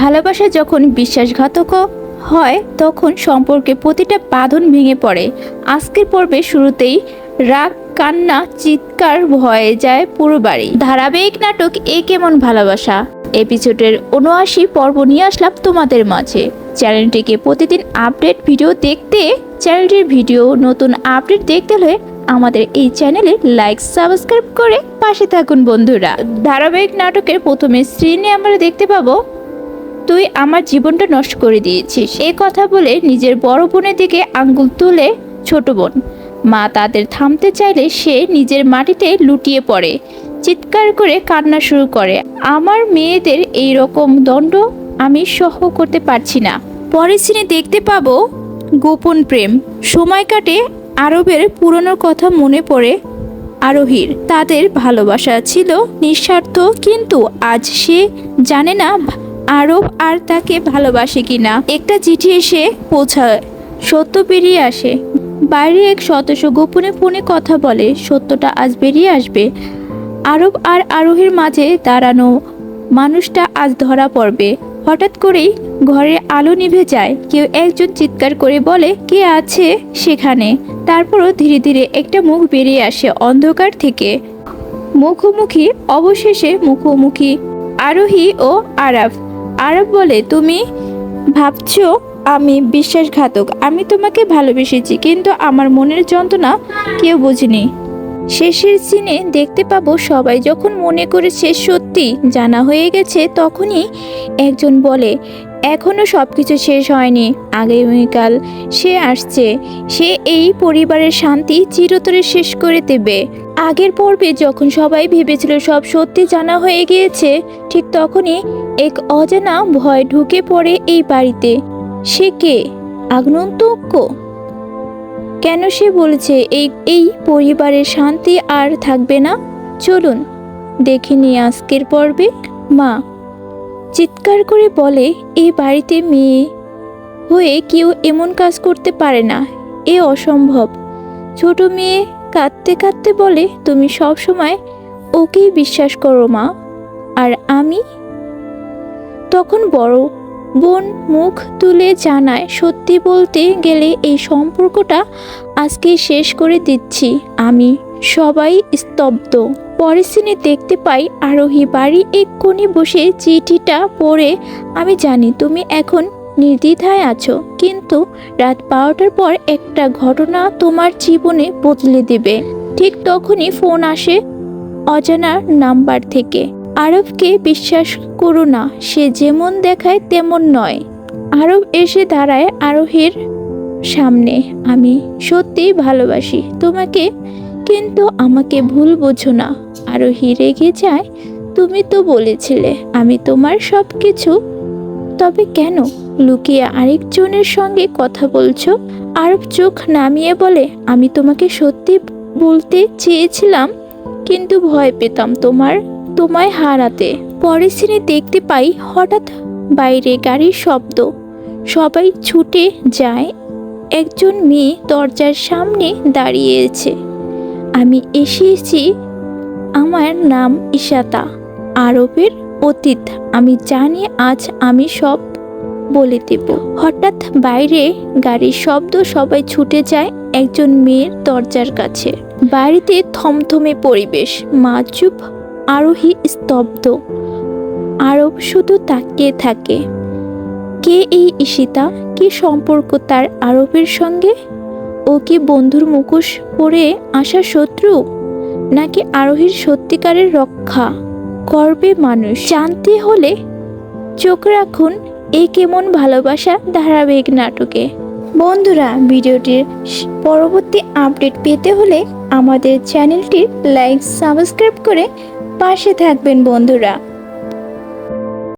ভালোবাসা যখন বিশ্বাসঘাতক হয়, তখন সম্পর্কে প্রতিটা বাঁধন ভেঙে পড়ে। আজকের পর্বে শুরুতেই রাগ, কান্না, চিৎকার ভয়ে যায় পুরো বাড়ি। ধারাবাহিক নাটক এ কেমন ভালোবাসা? এপিসোডের উনআশি পর্ব নিয়ে আসলাম তোমাদের মাঝে। চ্যানেলটিকে প্রতিদিন আপডেট ভিডিও দেখতে, চ্যানেলটির ভিডিও নতুন আপডেট দেখতে হলে আমাদের এই চ্যানেলে লাইক, সাবস্ক্রাইব করে পাশে থাকুন বন্ধুরা। ধারাবাহিক নাটকের প্রথমে স্ক্রিনে আমরা দেখতে পাবো তুই আমার জীবনটা নষ্ট করে দিয়েছিস। এ কথা বলে নিজের বড় বোনের দিকে আঙ্গুল তুলে ছোট বোন। মা তাদের থামতে চাইলে সে নিজের মাটিতে লুটিয়ে পড়ে, চিৎকার করে কান্না শুরু করে। আমার মেয়েদের এই রকম দণ্ড আমি সহ করতে পারছি না। পরের সিনে দেখতে পাবো গোপন প্রেম। সময় কাটে, আরবের পুরনোর কথা মনে পড়ে আরোহীর। তাদের ভালোবাসা ছিল নিঃস্বার্থ, কিন্তু আজ সে জানে না আরব আর তাকে ভালোবাসে কিনা। একটা চিঠি এসে পৌঁছায়। সত্য বেরিয়ে আসে। বাইরে এক সদস্য গোপনে ফোনে কথা বলে, সত্যটা আজ বেরিয়ে আসবে। আরব আর আরোহীর মাঝে দাঁড়ানো মানুষটা আজ ধরা পড়বে। হঠাৎ করেই ঘরে আলো নিভে যায়। কেউ একজন চিৎকার করে বলে, কে আছে সেখানে? তারপরও ধীরে ধীরে একটা মুখ বেরিয়ে আসে অন্ধকার থেকে। মুখোমুখি, অবশেষে মুখোমুখি আরোহী ও আরাফ আরব বলে, তুমি ভাবছ আমি বিশ্বাসঘাতক, আমি তোমাকে ভালোবেসেছি, কিন্তু আমার মনের যন্ত্রণা কেউ বুঝিনি। শেষের সিনে দেখতে পাবো সবাই যখন মনে করেছে সত্যি জানা হয়ে গেছে, তখনই একজন বলে, এখনও সব কিছু শেষ হয়নি, আগামীকাল সে আসছে, সে এই পরিবারের শান্তি চিরতরে শেষ করে দেবে। আগের পর্বে যখন সবাই ভেবেছিল সব সত্যি জানা হয়ে গিয়েছে, ঠিক তখনই এক অজানা ভয় ঢুকে পড়ে এই বাড়িতে। সে কে? আগনন্তক্য কেন সে বলেছে এই এই পরিবারের শান্তি আর থাকবে না? চলুন, দেখে দেখিনি আজকের পর্বে। মা চিৎকার করে বলে এই বাড়িতে মেয়ে হয়ে কেউ এমন কাজ করতে পারে না। এ অসম্ভব। ছোট মেয়ে কাঁদতে কাঁদতে বলে, তুমি সব সময় ওকেই বিশ্বাস করো মা। আর আমি তখন বড় বোন মুখ তুলে জানায়, সত্যি বলতে গেলে এই সম্পর্কটা আজকে শেষ করে দিচ্ছি। আমি সবাই স্তব্ধ। পরের সিনে দেখতে পাই আরোহী বাড়ি এক কোণে বসে চিঠিটা পড়ে, আমি জানি তুমি এখন নির্দ্বিধায় আছো, কিন্তু রাত বারোটার পর একটা ঘটনা তোমার জীবনে বদলে দেবে। ঠিক তখনই ফোন আসে অজানার নাম্বার থেকে। আরবকে বিশ্বাস করো না, সে যেমন দেখায় তেমন নয়। আরব এসে দাঁড়ায় আরোহীর সামনে। আমি সত্যিই ভালোবাসি তোমাকে, কিন্তু আমাকে ভুল বোঝো না। আরোহী রেগে যায়, তুমি তো বলেছিলে আমি তোমার সব কিছু তবে কেন? লুকিয়ে আরেকজনের সঙ্গে কথা বলছো? আরব চোখ নামিয়ে বলে, আমি তোমাকে সত্যি বলতে চেয়েছিলাম, কিন্তু ভয় পেতাম তোমার তোমায় হারাতে। পরের সিনে দেখতে পাই হঠাৎ বাইরে গাড়ির শব্দ। সবাই ছুটে যায়। একজন মেয়ে দরজার সামনে দাঁড়িয়েছে। আমি এসেছি আমার নাম ইশাতা আরবের অতীত। আমি জানি আজ আমি সব বলে দেব। হঠাৎ বাইরে গাড়ির শব্দ, সবাই ছুটে যায় একজন মেয়ের দরজার কাছে। বাড়িতে থমথমে পরিবেশ। মা চুপ আরোহী স্তব্ধ। আরব শুধু তাকিয়ে থাকে। কে এই ঈশিতা? কি সম্পর্ক তার আরবের সঙ্গে? ও কি বন্ধুর মুখোশ পরে আসা শত্রু? নাকি আরোহীর সত্যিকারের রক্ষা? করবে মানুষ। জানতে হলে চোখ রাখুন এই কেমন ভালোবাসা ধারাবাহিক নাটকে। বন্ধুরা, ভিডিওটির পরবর্তী আপডেট পেতে হলে আমাদের চ্যানেলটির লাইক, সাবস্ক্রাইব করে পাশে থাকবেন বন্ধুরা।